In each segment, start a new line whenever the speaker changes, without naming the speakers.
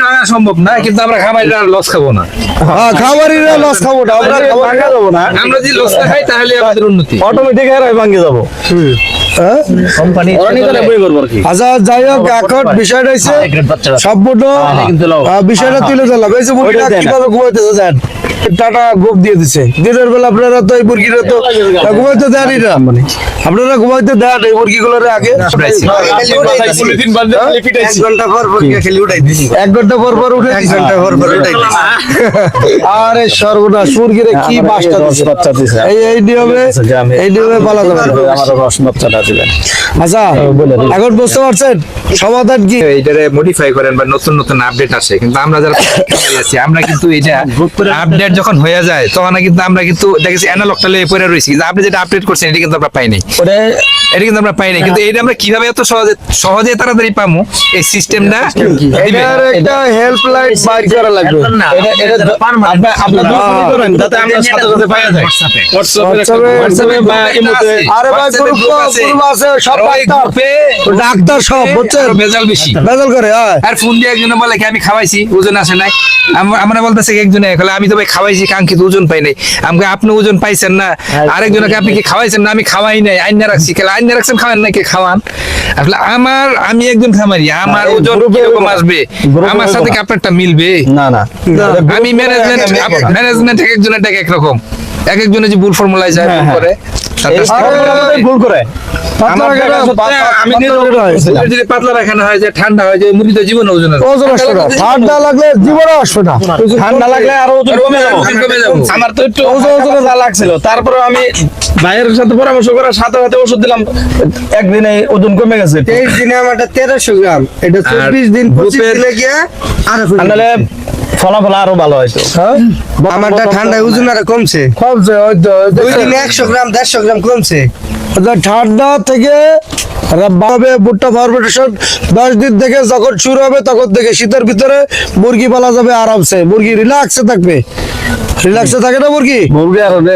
Profit সম্ভব না কিন্তু আমরা খামারিরা লস খাব না।
হ্যাঁ খাবারিরা লস খাব না আমরা খাবার খাব না।
আমরা যদি লস খাই তাহলে আমাদের উন্নতি।
অটোমেটিক এরাই ভাঙ্গে যাব।
হ্যাঁ?
কোম্পানি বই করব আর কি।
আচ্ছা যাই হোক এখন বিষয়টা হচ্ছে সম্পূর্ণ বিষয়টা তুলে ধরলাম। এই যে মুরগিটা
ওইটাই দেয় না।
কীভাবে ঘুমাইতেছে দেন? টাটা গোপ দিয়ে দিছে। দিনের বেলা আপনারা তো এই মুরগিটা তো ঘুমাইতে দেনই না। আপনারা ঘুমাইতে দেন এই মুরগিগুলোর আগে
এক ঘণ্টা পর পর খেলি উঠাই দিছি।
এক ঘণ্টা পর পর উঠে
এক ঘণ্টা পর পর উঠাই দিছি।
আরে সর্বনাশ মুরগিরে কি বাসটা দিছে?
বাচ্চা দিছে।
এই এই নিয়মে এই নিয়মে পালা যাবে
আমার রস বাচ্চাটা দিলেন
আচ্ছা এখন বুঝতে পারছেন? সমাধান কি
এটারে মডিফাই করেন বা নতুন নতুন আপডেট আসে। কিন্তু আমরা যারা আছি, আমরা কিন্তু এটা আপডেট যখন হয়ে যায়, তখন কিন্তু আমরা কিন্তু দেখেছি অ্যানালগটা লেগে পড়ে রয়েছি। আপনি যেটা আপডেট করছেন, এটা কিন্তু আমরা পাই নাই।
ওটা
এটা কিন্তু আমরা পাই নাই কিন্তু এটা আমরা কীভাবে এত সহজে সহজে তাড়াতাড়ি পামু? এই সিস্টেমটা
এটার একটা হেল্পলাইন বাইর করা লাগবে।
এটা এটা আপনার আপনার দুটো করেন যাতে আমরা সাথে সাথে পাওয়া যায়।
হোয়াটসঅ্যাপে-
হোয়াটসঅ্যাপে বা ইমোতে
আরে ভাই গ্রুপ গ্রুপ আছে। সব ডাক্তার। ডাক্তার সব বুঝছেন?
ভেজাল বেশি।
বেদল করে হ্যাঁ
আর ফোন দিয়ে একজনে বলে কি আমি খাওয়াইছি? ওজন আসে নাই? আমরা বলতেছে কি একজনে। কলে আমি তো ভাই খাওয়াইছি কাঙ্ক্ষিত ওজন পাই নাই। আমাকে আপনি ওজন পাইছেন না। আরেকজনকে আপনি কি খাওয়াইছেন না? আমি খাওয়াই নাই আইনা রাখছি। কেলে আইনা রাখছেন খাওয়ান নাকি? খাওয়ান। আসলে আমার আমি একজন খামারি আমার ওজন কীরকম আসবে? আমার সাথে কি আপনারটা মিলবে?
না না।
আমি ম্যানেজমেন্ট ম্যানেজমেন্ট এক একজনের এক এক রকম। এক একজনের যে ভুল ফর্মুলায় যায় ভুল করে তাতে
এই সবগুলো ভুল করে।
পাতলা
রাখানো হয় যে ঠান্ডা হয় যে মুড়ি তো জীবন ওজন
ওজন আসবে না। ঠান্ডা লাগলে জীবনে আসবে না।
ঠান্ডা লাগলে আরও ওজন কমে যাব
ওজন কমে যাব।
আমার তো একটু ওজন ওজনে যা লাগছিল। তারপরে আমি ভাইয়ের সাথে পরামর্শ করার সাথে সাথে ওষুধ দিলাম। একদিনে ওজন কমে গেছে।
তেইশ দিনে আমারটা তেরোশো গ্রাম। এটা চব্বিশ দিন পঁচিশ
গ্রুপের-
দিনে গিয়ে
আরও ফলাফল আরও ভালো হয়তো
হ্যাঁ?
আমারটা ঠান্ডায় ওজন আরও কমছে।
কমছে ওই তো ওই
দুই দিনে একশো গ্রাম দেড়শো গ্রাম কমছে।
ঠান্ডা থেকে হবে ভুট্টা ফার্মেন্টেশন দশ দিন থেকে যখন শুরু হবে তখন থেকে শীতের ভিতরে মুরগি পালা যাবে আরামসে। মুরগি রিল্যাক্সে থাকবে। রিল্যাক্সে থাকে না মুরগি?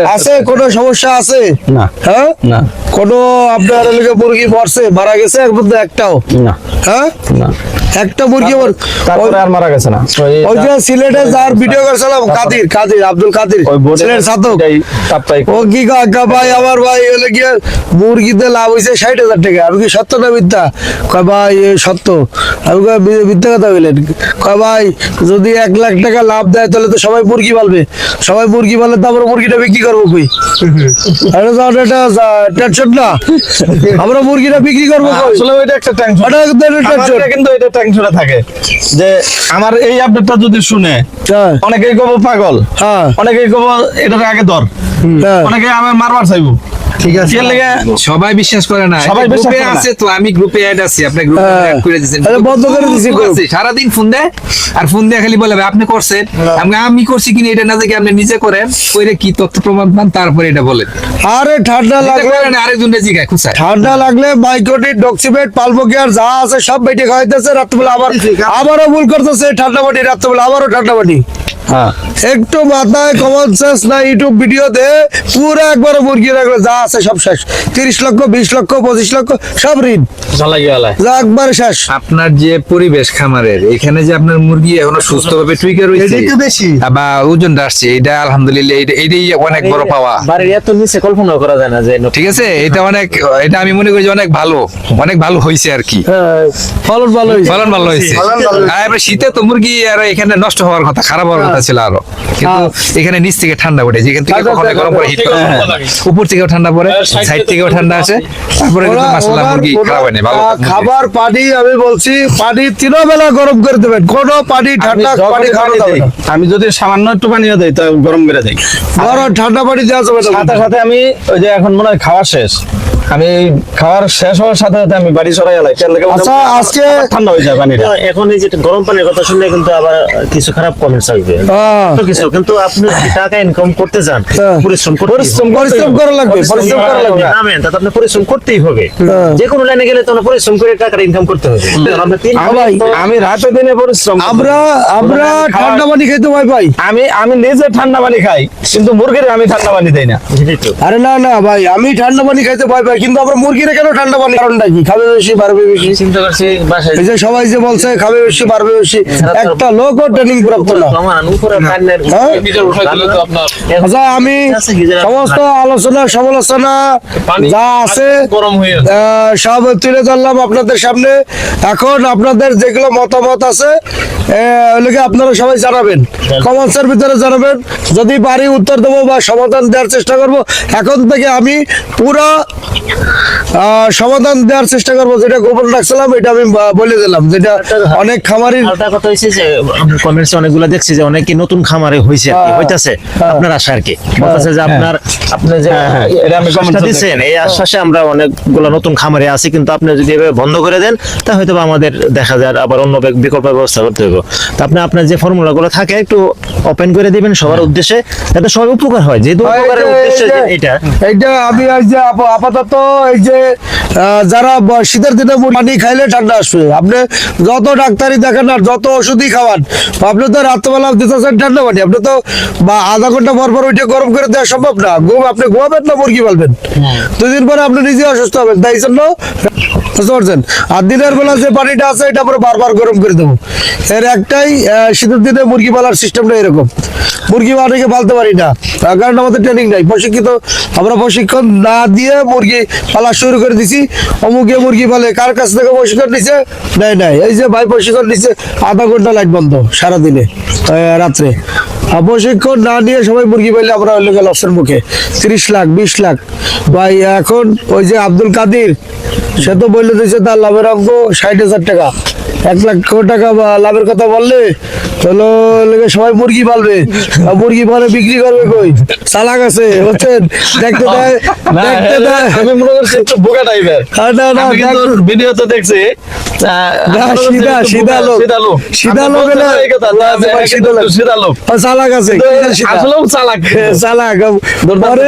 আছে কোনো সমস্যা আছে?
না।
হ্যাঁ?
না।
কোনো আপনার মুরগি মরছে মারা গেছে মধ্যে একটাও?
না।
হ্যাঁ?
না।
একটা মুরগি মর
তারপরে আর মারা গেছে না। ওই-
যে সিলেটে যার ভিডিও করছিলাম কাদির কাদির আব্দুল কাদির সিলেট সাধক। ও কি কাকা ভাই আমার ভাই হলে গিয়ে মুরগিতে লাভ ষাট হাজার টাকা। আমি কি সত্য না মিথ্যা? কয় ভাই সত্য। আমি কয় মিথ্যা কথা বললেন। কয় ভাই যদি এক লাখ টাকা লাভ দেয় তাহলে তো সবাই মুরগি পালবে। সবাই মুরগি পালে তারপরে মুরগিটা বিক্রি করব কই? এটা তো একটা টেনশন না। আমরা মুরগিটা বিক্রি করব
আসলে ওইটা একটা টেনশন
কিন্তু
এটা টেনশনে থাকে। যে আমার এই আপডেটটা যদি শুনে
হ্যাঁ।
অনেকেই কব পাগল
হ্যাঁ।
অনেকেই কব এটার আগে ধর
হ্যাঁ।
অনেকে আমার মারবার চাইব।
ঠিক আছে।
সবাই বিশ্বাস করে না।
সবাই
গ্রুপে আছে তো আমি গ্রুপে অ্যাড আছি আপনি গ্রুপে
হ্যাঁ।
অ্যাড করে দিয়েছেন।
বন্ধ করে।
আছে, সারাদিন ফোন দেয় আর ফোন দিয়ে খালি বলে আপনি করছেন? আমি আমি করছি কিনা এটা না দেখে আপনি নিজে করেন কইরে কি তথ্য প্রমাণ পান তারপরে এটা বলেন।
আরে ঠান্ডা লাগলে
করেন আরেকজন জিগায় খুশায়
ঠান্ডা লাগলে মাইক্রোটিন ডক্সিমেট পালবোকিয়ার যা আছে সব বেটে খাইতেছে রাত্রবেলা আবার আবারও ভুল করতেছে ঠান্ডা পানি রাত্রবেলা আবারও ঠান্ডা পানি
হ্যাঁ
একটু মাথায় কমন সেন্স না ইউটিউব ভিডিও দে পুরো একবার মুরগি রাখলে যা আছে সব শেষ। তিরিশ লক্ষ বিশ লক্ষ পঁচিশ লক্ষ সব ঋণ। যা একবার শেষ।
আপনার যে পরিবেশ খামারের এখানে যে আপনার মুরগি এখনও সুস্থভাবে টুইকে রয়েছে।
বেশি।
বা ওজন আসছে এটা আলহামদুলিল্লাহ এটা- এটাই অনেক বড় পাওয়া।
বাড়ির এত নিচে কল্পনা করা যায় না যে
ঠিক আছে? এটা অনেক এটা আমি মনে করি যে অনেক ভালো অনেক ভালো হয়েছে আর কি।
হ্যাঁ, ফলন ভালো হয়েছে
ফলন ভালো হয়েছে শীতে তো মুরগি আর এখানে নষ্ট হওয়ার কথা খারাপ হওয়ার কথা। ছিল আরও। কিন্তু এখানে নিচ থেকে ঠান্ডা পড়ে যেখান থেকে
আচ্ছা,
কখনো
আচ্ছা,
গরম পরে হিট করে।
হ্যাঁ।
উপর থেকেও ঠান্ডা পড়ে সাইড থেকেও ঠান্ডা আসে তারপরে কিন্তু মুরগি খারাপ হয়নি ভালো
খাবার পানি আমি বলছি পানি তিনো বেলা গরম করে দেবেন। কোনো পানি ঠান্ডা পানি খাওয়ানো যাবে
আমি যদি সামান্য একটু পানিও দেই তা গরম করে দেই।
গরম ঠান্ডা পানি দেওয়া যাবে না।
সাথে সাথে আমি ওই যে এখন মনে হয় খাওয়া শেষ। আমি খাওয়ার শেষ হওয়ার সাথে সাথে আমি বাড়ি সরাই এলাই।
আচ্ছা, আজকে-
ঠান্ডা হয়ে যায় পানিটা।
এখন এই যে গরম পানির কথা শুনলে কিন্তু আবার কিছু খারাপ কমেন্টস আসবে। তো কিছু কিন্তু আপনি টাকা ইনকাম করতে
হ্যাঁ।
পরিশ্রম করতে
পরিশ্রম
পরিশ্রম করা লাগবে পরিশ্রম করা লাগবে।
নামেন তাতে আপনি পরিশ্রম করতেই হবে। যে কোনো লাইনে গেলে তো পরিশ্রম করে টাকা ইনকাম করতে হবে। আপনার তিন
আমি
ভাই,
আমি রাতে দিনে পরিশ্রম
আমরা আমরা ঠান্ডা পানি খেতে ভয় পাই
আমি আমি নিজে ঠান্ডা পানি খাই কিন্তু মুরগির আমি ঠান্ডা পানি দেই না।
আরে না না ভাই আমি ঠান্ডা পানি খাইতে ভয় পাই কিন্তু আমরা মুরগিরে কেন ঠান্ডা পানি কারণটা কি? খাবে বেশি পারবে বেশি?
চিন্তা করছি বাসায়
এই যে সবাই যে বলছে খাবে বেশি পারবে বেশি একটা লোকও ট্রেনিং প্রাপ্ত না। হ্যাঁ? আচ্ছা আমি সমস্ত আলোচনা সমালোচনা যা আছে সব তুলে ধরলাম আপনাদের সামনে। এখন আপনাদের যেগুলো মতামত আছে আহ, ওগুলোকে আপনারা সবাই জানাবেন? কমেন্টসের ভিতরে জানাবেন। যদি পারি উত্তর দেবো বা সমাধান দেওয়ার চেষ্টা করব। এখন থেকে আমি পুরো সমাধান দেওয়ার চেষ্টা করব যেটা গোপন রাখছিলাম এটা আমি বলে দিলাম যেটা অনেক
খামারি কথা হয়েছে যে কমেন্টস অনেকগুলো দেখছি যে অনেকে নতুন খামারে হয়েছে
হ্যাঁ।
হইতাছে
হ্যাঁ।
আপনার আশা আর কি বলতেছে যে আপনার আপনি যে
এটা আমি
আশ্বাসটা দিচ্ছেন এই আশ্বাসে আমরা অনেকগুলো নতুন খামারে আছি কিন্তু আপনি যদি এভাবে বন্ধ করে দেন তা হয়তো আমাদের দেখা যায় আবার অন্য বিকল্প ব্যবস্থা করতে হবে তো আপনি আপনার যে ফর্মুলা থাকে একটু ওপেন করে দিবেন সবার উদ্দেশ্যে যাতে সবার উপকার হয়। যেহেতু উপকারের
এই যে-
উদ্দেশ্য
এই যে-
এটা।
এইটা আমি এই যে আপাতত এই যে যারা শীতের দিনে পানি খাইলে ঠান্ডা আসবে। আপনি যত ডাক্তারি দেখেন আর যত ওষুধই খাওয়ান আপনি তো রাত্রেবেলা দিতেছেন ঠান্ডা পানি আপনি তো বা আধা ঘণ্টা পর পর ওইটা গরম করে দেওয়া সম্ভব না। আপনি ঘুমাবেন না মুরগি পালবেন। দুদিন পরে আপনি নিজে অসুস্থ হবেন তাই জন্য বুঝতে পারছেন? আর দিনের বেলা যে পানিটা আছে এটা আমরা বারবার গরম করে দেবো। এর একটাই শীতের দিনে মুরগি পালার সিস্টেমটা এরকম। মুরগি অনেকে পালতে পারি না। কারণ আমাদের ট্রেনিং নাই। প্রশিক্ষিত আমরা প্রশিক্ষণ না দিয়ে মুরগি পালা শুরু করে দিছি। অমুকে মুরগি পালে কার কাছ থেকে প্রশিক্ষণ নিছে? নাই নাই। এই যে ভাই প্রশিক্ষণ নিচ্ছে আধা ঘণ্টা লাইট বন্ধ সারাদিনে রাত্রে। প্রশিক্ষণ না নিয়ে সবাই মুরগি পাইলে আমরা হইলে গেল লসের মুখে। তিরিশ লাখ, বিশ লাখ। ভাই, এখন ওই যে আব্দুল কাদির, সে তো বললে দিয়েছে তার লাভের অঙ্ক ষাট হাজার টাকা। এক লক্ষ টাকা বা লাভের কথা বললে হলো লেগে সবাই মুরগি পালবে। মুরগি পালে বিক্রি করবে কই? চালাক আছে বুঝছেন? দেখতে দেয় দেখতে দেয়।
আমি মনে করছি একটু বোকা টাইপের।
না না
আমি কিন্তু
দেখ-
ভিডিওতে দেখছি
না,
আমি করছি
সিধা সিধা লোক।
সিধা লোক।
সিধা
আপনি
লোক
বলছেন এই কথা, না, আমি
সিধা লোক।
সিধা লোক।
ও চালাক আছে
তো চালাক। দুর্দান্ত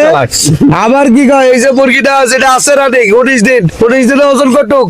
আবার কি কয় এই যে মুরগিটা যেটা আছে রানিক উনিশ দিন উনিশ দিনে ওজন কটুক